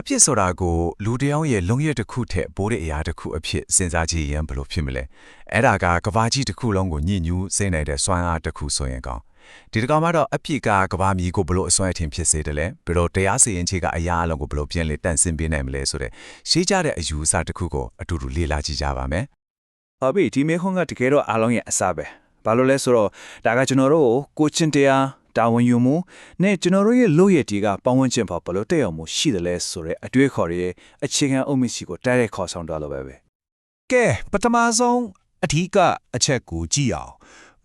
အဖြစ်ဆိုတာကိုလူတစ်ယောက်ရဲ့လုံရတစ်ခုထက်ဘိုးတဲ့အရာတစ်ခုအဖြစ်စဉ်းစားကြည့်ရင်ဘယ်လိုဖြစ်မလဲအဲ့ဒါကကဘာကြီးတစ်ခုလုံးကိုညှဉ်းညူးစေနိုင်တဲ့စွမ်းအားတစ်ခုဆိုရင်ကောင်းဒီတစ်ကောင်မှတော့အဖြစ်ကကဘာမီကိုဘယ်လိုအစွမ်းအထင်ဖြစ်စေတယ်လဲပြီးတော့တရားစီရင်ခြေကအရာအလုံးကိုဘယ်လိုပြင်လေတန့်စင်ပေးနိုင်မလဲဆိုတဲ့ရှေးကြတဲ့အယူအဆတစ်ခုကိုအတူတူလေ့လာကြည့်ကြပါမယ်ဟုတ်ပြီဒီမေခွန်းကတကယ်တော့အားလုံးရဲ့အစပဲဘာလို့လဲဆိုတော့ဒါကကျွန်တော်တို့ကိုကိုချင်းတရား တာဝန်ယူမှုနဲ့ကျွန်တော်တို့ရဲ့လို့ရတီကပတ်ဝန်းကျင်ပေါ်ဘယ်လို့တက်အောင်မှုရှိတယ်လဲဆိုတဲ့အတွေ့အခေါ်တွေရဲ့အခြေခံအုတ်မြစ်စီကိုတိုက်ရိုက်ခေါ်ဆောင်တော့လို့ပဲပဲကဲပထမဆုံးအထီးကအချက်ကိုကြည့်အောင်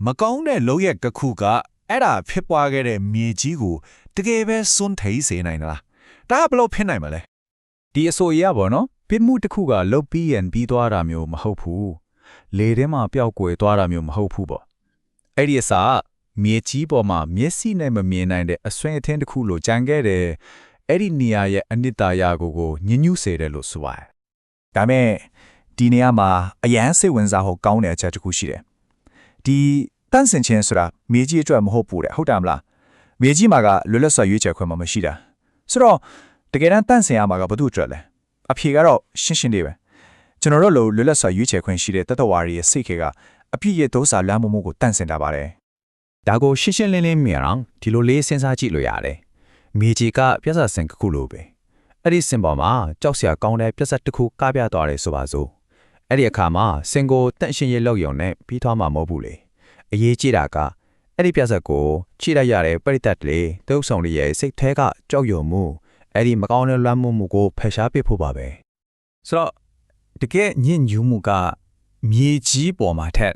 မကောင်းတဲ့လုံရဲ့ကခုကအဲ့ဒါဖြစ်ပွားခဲ့တဲ့မြေကြီးကိုတကယ်ပဲစွန့်ထိန်စေနိုင်လားဒါကဘယ်လို့ဖြစ်နိုင်မလဲဒီအဆိုအရပေါ့နော်ပြစ်မှုတစ်ခုကလုတ်ပြီးရင်ပြီးသွားတာမျိုးမဟုတ်ဘူးလေထဲမှာပျောက်ကွယ်သွားတာမျိုးမဟုတ်ဘူးပေါ့အဲ့ဒီအစား မြေကြီးပေါ်မှာမျက်စိနဲ့မမြင်နိုင်တဲ့အဆွင့်အထင်းတစ်ခုလိုကြံခဲ့တယ်အဲ့ဒီနေရာရဲ့အနှစ်သာရကိုကိုညှဉ်းညူးစေတယ်လို့ဆိုပါတယ်ဒါမဲ့ဒီနေရာမှာအရန်စိတ်ဝင်စားဖို့ကောင်းတဲ့အချက်တစ်ခုရှိတယ်ဒီတန့်စင်ခြင်းဆိုတာမြေကြီးအတွက်မဟုတ်ဘူးတဲ့ဟုတ်တယ်မလားမြေကြီးမှာကလွတ်လပ်စွာရွေးချယ်ခွင့်မှမရှိတာဆိုတော့တကယ်တမ်းတန့်စင်ရမှာကဘာလို့အတွက်လဲအဖြေကတော့ရှင်းရှင်းလေးပဲကျွန်တော်တို့လိုလွတ်လပ်စွာရွေးချယ်ခွင့်ရှိတဲ့တသက်ဝါရီရဲ့စိတ်ခေကအပြည့်ရဲ့ဒုစာလမ်းမမှုကိုတန့်စင်တာပါတယ် ဒါကိုရှင်းရှင်းလင်းလင်းမြင်အောင်ဒီလိုလေးစဉ်းစားကြည့်လို့ရတယ်မြေကြီးကပြဿနာစင်တစ်ခုလိုပဲအဲ့ဒီစင်ပေါ်မှာကြောက်စရာကောင်းတဲ့ပြဿနာတစ်ခုကပြသွားတယ်ဆိုပါစို့အဲ့ဒီအခါမှာစင်ကိုတန့်ရှင်းရေးလောက်ယုံနဲ့ပြီးသွားမှာမဟုတ်ဘူးလေအရေးကြီးတာကအဲ့ဒီပြဿနာကိုချိလိုက်ရတဲ့ပရိသတ်တွေတုပ်ဆောင်တွေရဲ့စိတ်ထဲကကြောက်ရွံ့မှုအဲ့ဒီမကောင်းတဲ့လွမ်းမိုးမှုကိုဖယ်ရှားပစ်ဖို့ပါပဲဆိုတော့တကယ်ညဉ့်ညူးမှုကမြေကြီးပေါ်မှာထက်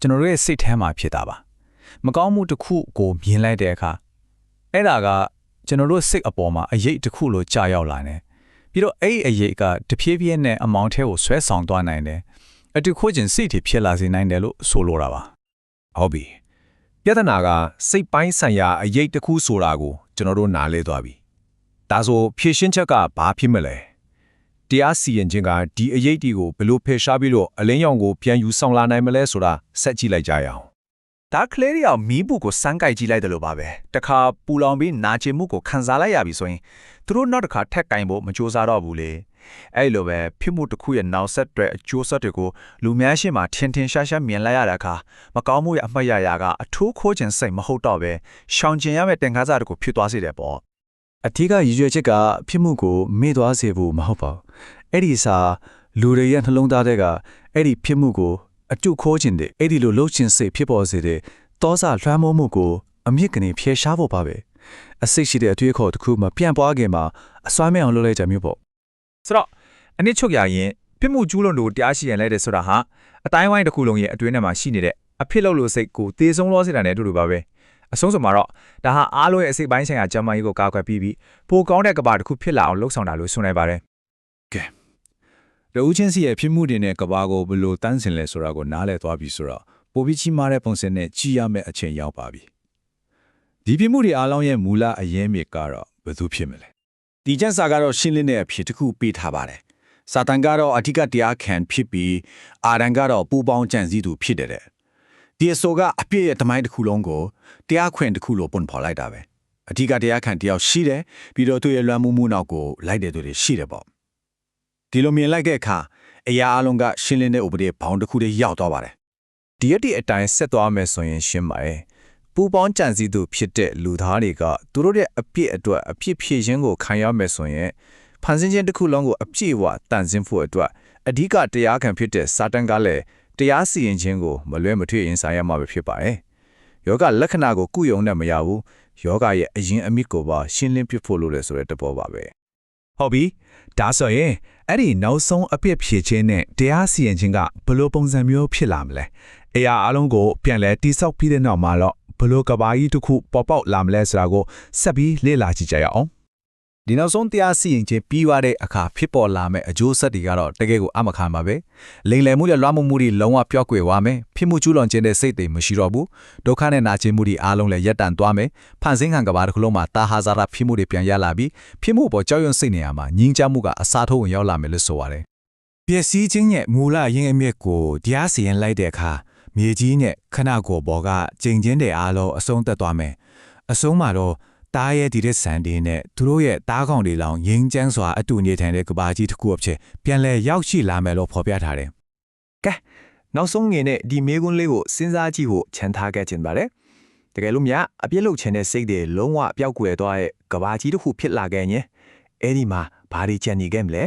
ကျွန်တော်တို့ရဲ့စိတ်ထဲမှာဖြစ်တာပါ မကောင်းမှုတစ်ခုကိုမြင်လိုက်တဲ့အခါအဲ့ဒါကကျွန်တော်တို့စိတ်အပေါ်မှာအရေးတစ်ခုလိုကြာရောက်လာတယ်ပြီးတော့အဲ့ဒီအရေးကတဖြည်းဖြည်းနဲ့အမောင်ထဲကိုဆွဲဆောင်သွားနိုင်တယ်အတူခိုးခြင်းစိတ်တွေဖြစ်လာစေနိုင်တယ်လို့ဆိုလိုတာပါဟုတ်ပြီပြဿနာကစိတ်ပိုင်းဆိုင်ရာအရေးတစ်ခုဆိုတာကိုကျွန်တော်တို့နားလဲသွားပြီဒါဆိုဖြည့်ရှင်းချက်ကဘာဖြစ်မလဲတရားစီရင်ခြင်းကဒီအရေးတီကိုဘယ်လိုဖယ်ရှားပြီးတော့အလင်းရောင်ကိုပြန်ယူဆောင်လာနိုင်မလဲဆိုတာဆက်ကြည့်လိုက်ကြရအောင် ဒါကလေးတွေအောင်မီးဘူးကိုစမ်းကြိုက်ကြည့်လိုက်တယ်လို့ပါပဲတခါပူလောင်ပြီးနာကျင်မှုကိုခံစားလိုက်ရပြီဆိုရင်သူတို့နောက်တစ်ခါထက်ကင်ဖို့မကြိုးစားတော့ဘူးလေအဲ့လိုပဲဖြစ်မှုတစ်ခုရဲ့နောက်ဆက်တွဲအကျိုးဆက်တွေကိုလူများရှင်းမှာထင်ထင်ရှားရှားမြင်လိုက်ရတဲ့အခါမကောင်းမှုရဲ့အမှတ်ရရာကအထူးခိုးခြင်းစိတ်မဟုတ်တော့ပဲရှောင်ကျင်ရမယ့်တင်ကားစားတကူဖြစ်သွားစေတယ်ပေါ့အထီးကရည်ရွယ်ချက်ကဖြစ်မှုကိုမေ့သွားစေဖို့မဟုတ်ပါဘူးအဲ့ဒီစာလူတွေရဲ့နှလုံးသားထဲကအဲ့ဒီဖြစ်မှုကို အကျုခိုးခြင်းတဲ့အဲ့ဒီလိုလှုပ်ခြင်းစိတ်ဖြစ်ပေါ်စေတဲ့တောစာလွှမ်းမိုးမှုကိုအမြင့်ကနေဖျက်ရှားဖို့ပါပဲအစိတ်ရှိတဲ့အတွေ့အခေါ်တစ်ခုမှပြန့်ပွားခင်မှာအစွမ်းမဲ့အောင်လုပ်လိုက်ကြမျိုးပေါ့ဆိုတော့အနည်းချုပ်ရရင်ပြစ်မှုကျူးလွန်လို့တရားရှိရင်လိုက်တဲ့ဆိုတာဟာအတိုင်းဝိုင်းတစ်ခုလုံးရဲ့အတွင်းထဲမှာရှိနေတဲ့အဖြစ်လို့လို့စိတ်ကိုတေဆုံးလို့စေတာနဲ့အတူတူပါပဲအဆုံးစုံမှာတော့ဒါဟာအားလုံးရဲ့အစိတ်ပိုင်းဆိုင်ရာဂျမန်ကြီးကိုကာကွယ်ပြီးပြီးပိုကောင်းတဲ့ကဘာတစ်ခုဖြစ်လာအောင်လှုပ်ဆောင်တာလို့ဆိုနိုင်ပါတယ် တဦးချင်းစီရဲ့ဖြစ်မှုတွေနဲ့ကဘာကိုဘယ်လိုတန်းစင်လဲဆိုတာကိုနားလည်သွားပြီဆိုတော့ပိုပြီးကြီးမားတဲ့ပုံစံနဲ့ကြည်ရမယ့်အချိန်ရောက်ပါပြီဒီဖြစ်မှုတွေအားလုံးရဲ့မူလအရင်းမြစ်ကတော့ဘယ်သူဖြစ်မလဲဒီကျမ်းစာကတော့ရှင်းလင်းတဲ့အဖြစ်တစ်ခုပေးထားပါတယ်။စာတန်ကတော့အဓိကတရားခံဖြစ်ပြီးအာရန်ကတော့ပူပေါင်းကြံစည်သူဖြစ်တယ်တဲ့။ဒီအဆိုကအပြည့်ရဲ့တမိုင်းတစ်ခုလုံးကိုတရားခွင်တစ်ခုလိုပွန်ဖော်လိုက်တာပဲ။အဓိကတရားခံတယောက်ရှိတယ်ပြီးတော့သူ့ရဲ့လွမ်းမှုမှုနောက်ကိုလိုက်တဲ့သူတွေရှိတယ်ပေါ့။ ဒီလိုမြင်လိုက်တဲ့အခါအရာအလုံးကရှင်းလင်းတဲ့ဥပဒေဘောင်တစ်ခုတည်းရောက်သွားပါတယ်ဒီရက်ဒီအတိုင်းဆက်သွားမယ်ဆိုရင်ရှင်းပါရဲ့ပူပေါင်းကြံစည်သူဖြစ်တဲ့လူသားတွေကသူတို့ရဲ့အပြစ်အတွက်အပြစ်ဖြေခြင်းကိုခံရမယ်ဆိုရင်ဖန်ဆင်းခြင်းတစ်ခုလုံးကိုအပြည့်အဝတန်ဆင်းဖို့အတွက်အဓိကတရားခံဖြစ်တဲ့စာတန်ကလည်းတရားစီရင်ခြင်းကိုမလွဲမထွေရင်ဆိုင်ရမှာပဲဖြစ်ပါတယ်။ယောဂလက္ခဏာကိုကုယုံနဲ့မရဘူး။ယောဂရဲ့အရင်အမိကိုပါရှင်းလင်းပြဖို့လို့လဲဆိုတဲ့တဘောပါပဲ။ ဟုတ်ပြီဒါဆိုရင်အဲ့ဒီနောက်ဆုံးအပြစ်ဖြေခြင်းနဲ့တရားစီရင်ခြင်းကဘယ်လိုပုံစံမျိုးဖြစ်လာမလဲအရာအလုံးကိုပြန်လဲတိဆောက်ပြီးတဲ့နောက်မှာတော့ဘယ်လိုကဘာကြီးတစ်ခုပေါ်ပေါက်လာမလဲဆိုတာကိုဆက်ပြီးလေ့လာကြည့်ကြရအောင် ဒီနောက်ဆုံးတရားစီရင်ခြင်းပြီးသွားတဲ့အခါဖြစ်ပေါ်လာမယ့်အကျိုးဆက်တွေကတော့တကယ်ကိုအမခံပါပဲလိမ်လည်မှုနဲ့လွှမ်းမိုးမှုတွေလုံးဝပျောက်ကွယ်သွားမယ်ဖြစ်မှုကျူးလွန်ခြင်းတဲ့စိတ်တွေမရှိတော့ဘူးဒုက္ခနဲ့နာကျင်မှုတွေအားလုံးလည်းရပ်တန့်သွားမယ်ဖန်ဆင်းခံကဘာတစ်ခုလုံးမှာတာဟာဇာရဖြစ်မှုတွေပြန်ရလာပြီးဖြစ်မှုပေါ်ကြောက်ရွံ့စိတ်နေရမှာငြင်းချမှုကအစားထိုးဝင်ရောက်လာမယ်လို့ဆိုပါတယ်ပျက်စီးခြင်းရဲ့မူလရင်းအမြစ်ကိုတရားစီရင်လိုက်တဲ့အခါမြေကြီးနဲ့ခဏကိုယ်ပေါ်ကကျိန်ချင်းတဲ့အားလုံးအဆုံးသက်သွားမယ်အဆုံးမှာတော့ တားရဲ့ဒီတဲ့ဆန်ဒီနဲ့သူတို့ရဲ့တားကောင်တွေလောင်ငင်းချမ်းစွာအတူနေထိုင်တဲ့ကဘာကြီးတစ်ခုအဖြစ်ပြန်လဲရောက်ရှိလာမယ်လို့ဖော်ပြထားတယ်နောက်ဆုံးငယ်နဲ့ဒီမေကွန်းလေးကိုစဉ်းစားကြည့်ဖို့ခြံထားခဲ့ခြင်းပါတယ်တကယ်လို့များအပြစ်လုပ်ခြင်းတဲ့စိတ်တွေလုံးဝပျောက်ကွယ်သွားတဲ့ကဘာကြီးတစ်ခုဖြစ်လာခဲ့ရင်အဲ့ဒီမှာဘာတွေကြံနေခဲ့မလဲ